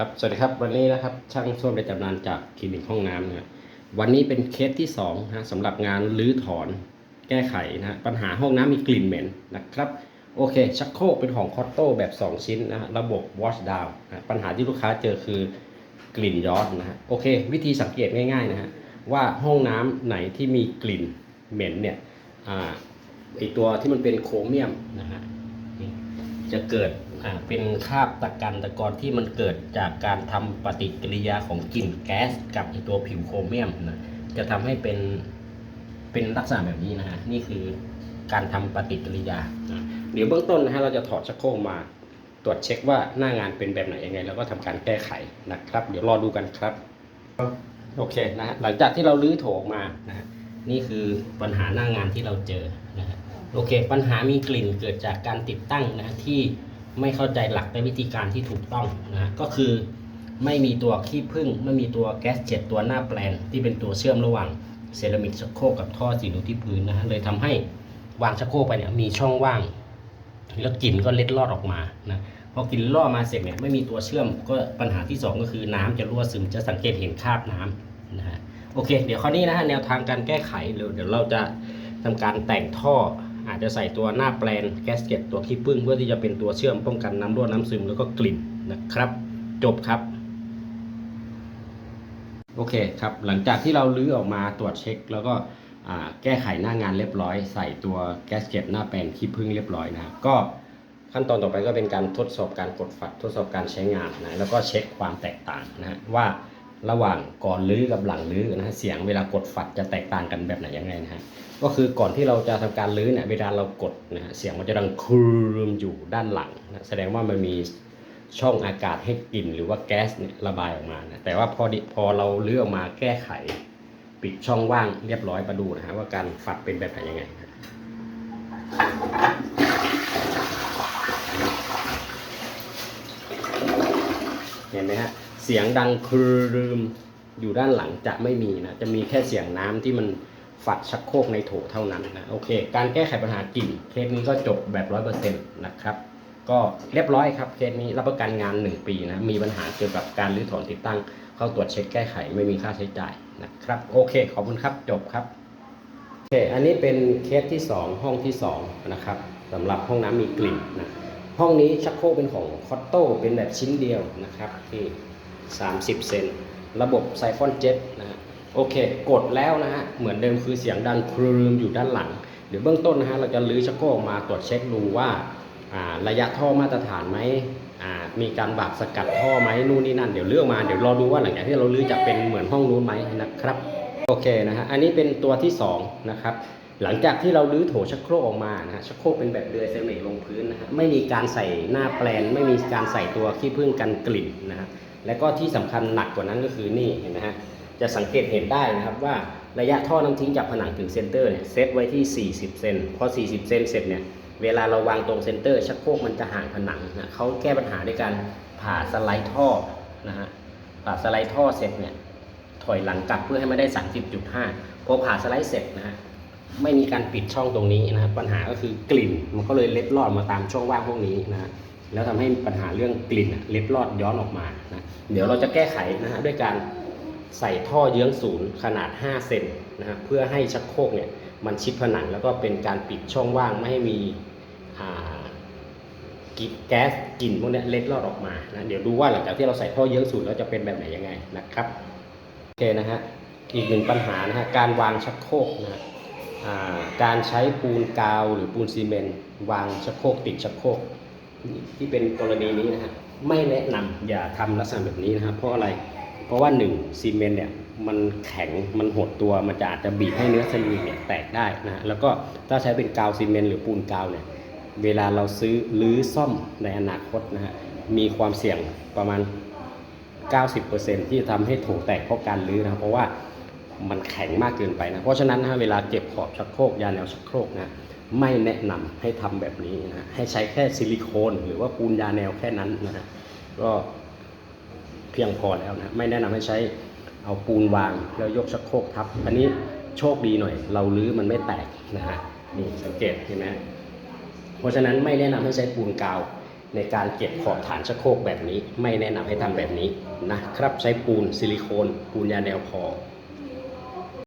ครับสวัสดีครับวันนี้นะครับช่างส้วมในตำนานจากคลินิกห้องน้ำนะวันนี้เป็นเคสที่2นะสำหรับงานรื้อถอนแก้ไขนะปัญหาห้องน้ำมีกลิ่นเหม็นนะครับโอเค ชักโครกเป็นของคอตโต้แบบ 2 ชิ้นนะฮะระบบ wash down นะปัญหาที่ลูกค้าเจอคือกลิ่นย้อนนะฮะโอเค วิธีสังเกตง่ายๆนะฮะว่าห้องน้ำไหนที่มีกลิ่นเหม็นเนี่ยอ่าไอตัวที่มันเป็นโครเมียมนะฮะจะเกิด เป็นคราบตะกันตะกอนที่มันเกิดจากการทำปฏิกิริยาของกลิ่นแก๊สกับตัวผิวโครเมียมนะจะทำให้เป็นเป็นลักษณะแบบนี้นะฮะนี่คือการทำปฏิกิริยาเดี๋ยวเบื้องต้นนะฮะเราจะถอดชักโครกมาตรวจเช็คว่าหน้างานเป็นแบบไหนยังไง แล้วก็ทำการแก้ไขนะครับ เดี๋ยวรอดูกันครับโอเคนะฮะหลังจากที่เราลื้อโถออกมานะฮะนี่คือปัญหาหน้างานที่เราเจอนะฮะโอเค ปัญหามีกลิ่นเกิดจากการติดตั้งนะที่ ไม่เข้าใจหลักและวิธีการที่ถูกต้องนะก็คือไม่มีตัวขี้ผึ้งไม่มีตัวแก๊สเจ็ตตัวหน้าแปลนที่เป็นตัวเชื่อมระหว่างเซรามิกชักโครกกับท่อสีนูที่พื้นนะฮะเลยทำให้วางชักโครกไปเนี่ยมีช่องว่าง แล้วกลิ่นก็เล็ดลอดออกมานะพอกลิ่นล่อดมาเสร็จเนี่ยไม่มีตัวเชื่อมก็ปัญหาที่สองก็คือน้ำจะรั่วซึมจะสังเกตเห็นคราบน้ำนะฮะโอเค เดี๋ยวคราวนี้นะฮะแนวทางการแก้ไขเดี๋ยวเดี๋ยวเราจะทำการแต่งท่อ อาจจะใส่ตัวหน้าแปลนแกสเก็ตตัวขี้ผึ้งเพื่อที่จะเป็นตัวเชื่อมป้องกันน้ำรั่วน้ำซึมแล้วก็กลิ่นนะครับ จบครับ โอเคครับ หลังจากที่เราลื้อออกมาตรวจเช็ค แล้วก็แก้ไขหน้างานเรียบร้อย ใส่ตัวแกสเก็ตหน้าแปลนขี้ผึ้งเรียบร้อยนะครับก็ขั้นตอนต่อไปก็เป็นการทดสอบการกดฝัดทดสอบการใช้งานนะแล้วก็เช็คความแตกต่างนะฮะว่า ระหว่างก่อนลื้อกับหลังลื้อนะฮะเสียงเวลากดฝัดจะแตกต่างกันแบบไหนยังไงนะฮะก็คือก่อนที่เราจะทำการลื้อเนี่ยเวลาเรากดนะฮะเสียงมันจะดังครืมอยู่ด้านหลังนะแสดงว่ามันมีช่องอากาศให้กลิ่นหรือว่าแก๊สเนี่ยระบายออกมานะแต่ว่าพอพอเราลื้อออกมาแก้ไข ปิดช่องว่างเรียบร้อยมาดูนะฮะว่าการฝัดเป็นแบบไหนยังไงเห็นไหมฮะ เสียงดังครืมอยู่ด้านหลังจะไม่มีนะ จะมีแค่เสียงน้ำที่มันฝัดชักโครกในโถเท่านั้นนะ โอเค การแก้ไขปัญหากลิ่นเคสนี้ก็จบแบบร้อยเปอร์เซ็นต์นะครับ ก็เรียบร้อยครับเคสนี้รับประกันงาน 1 ปีนะ มีปัญหาเกี่ยวกับการรื้อถอนติดตั้ง เข้าตรวจเช็คแก้ไขไม่มีค่าใช้จ่ายนะครับ โอเค ขอบคุณครับ จบครับ โอเค อันนี้เป็นเคสที่ 2 ห้องที่2นะครับสำหรับห้องน้ำมีกลิ่นนะ ห้องนี้ชักโครกเป็นของคอตโต้เป็นแบบชิ้นเดียวนะครับที่ 30 เซน ระบบไซฟอนเจ็ตนะฮะ โอเค กดแล้วนะฮะ เหมือนเดิมคือเสียงดังครืมอยู่ด้านหลัง เดี๋ยวเบื้องต้นนะฮะ เราจะลื้อชักโครกมาตรวจเช็คดูว่าระยะท่อมาตรฐานไหม มีการบากสกัดท่อไหมนู่นนี่นั่น เดี๋ยวเลือกมา เดี๋ยวรอดูว่าหลังจากที่เราลื้อจะเป็นเหมือนห้องนู้นไหมนะครับ โอเคนะฮะ อันนี้เป็นตัวที่สองนะครับหลังจากที่เราลื้อโถชักโครกออกมานะฮะชักโครกเป็นแบบเดือยเซรามิกลงพื้นนะฮะไม่มีการใส่หน้าแปลน ไม่มีการใส่ตัวขี้ผึ้งกันกลิ่นนะฮะ และก็ที่สำคัญหนักกว่านั้นก็คือนี่เห็นไหมฮะจะสังเกตเห็นได้นะครับว่าระยะท่อน้ำทิ้งจากผนังถึงเซนเตอร์เนี่ยเซตไว้ที่ 40 เซนพอ 40 เซนเสร็จเนี่ยเวลาเราวางตรงเซนเตอร์ ชักโครกมันจะห่างผนังนะเขาแก้ปัญหาด้วยการผ่าสไลด์ท่อนะฮะผ่าสไลด์ท่อเสร็จเนี่ยถอยหลังกลับเพื่อให้ไม่ได้ 30.5พอผ่าสไลด์เสร็จนะฮะไม่มีการปิดช่องตรงนี้นะครับปัญหาก็คือกลิ่นมันก็เลยเล็ดลอดมาตามช่องว่างพวกนี้นะฮะ แล้วทำให้ปัญหาเรื่องกลิ่นเล็ดลอดย้อนออกมานะเดี๋ยวเราจะแก้ไขนะฮะด้วยการใส่ท่อเยื้องศูนย์ขนาด 5 เซนนะฮะเพื่อให้ชักโครกเนี่ยมันชิดผนังแล้วก็เป็นการปิดช่องว่างไม่ให้มีอ่ากิแก๊สกลิ่นพวกนี้เล็ดลอดออกมานะเดี๋ยวดูว่าหลังจากที่เราใส่ท่อเยื้องศูนย์แล้วจะเป็นแบบไหนยังไงนะครับโอเคนะฮะอีกหนึ่งปัญหานะฮะการวางชักโครกนะฮะการใช้ปูนกาวหรือปูนซีเมนต์วางชักโครกติดชักโครก ที่เป็นกรณีนี้นะฮะไม่แนะนำอย่าทำลักษณะแบบนี้นะครับ เพราะอะไร เพราะว่าหนึ่งซีเมนต์เนี่ยมันแข็งมันหดตัวมันจะอาจจะบีบให้เนื้อเซรามิกเนี่ยแตกได้นะฮะแล้วก็ถ้าใช้เป็นกาวซีเมนต์หรือปูนกาวเนี่ยเวลาเราซื้อรื้อซ่อมในอนาคตนะฮะมีความเสี่ยงประมาณ 90%ที่จะทำให้โถแตกเพราะการรื้อนะครับเพราะว่ามันแข็งมากเกินไปนะเพราะฉะนั้นนะฮะเวลาเก็บขอบชักโครกยาแนวชักโครกนะ ไม่แนะนำให้ทำแบบนี้นะให้ใช้แค่ซิลิโคน หรือว่าปูนยาแนวแค่นั้นนะฮะก็เพียงพอแล้วนะไม่แนะนำให้ใช้เอาปูนวางแล้วยกชักโครกทับ อันนี้โชคดีหน่อย เราลื้อมันไม่แตกนะฮะนี่สังเกตเห็นไหมเพราะฉะนั้นไม่แนะนำให้ใช้ปูนกาว ในการเก็บขอบฐานชักโครกแบบนี้ ไม่แนะนำให้ทำแบบนี้นะครับใช้ปูนซิลิโคน ปูนยาแนวพอ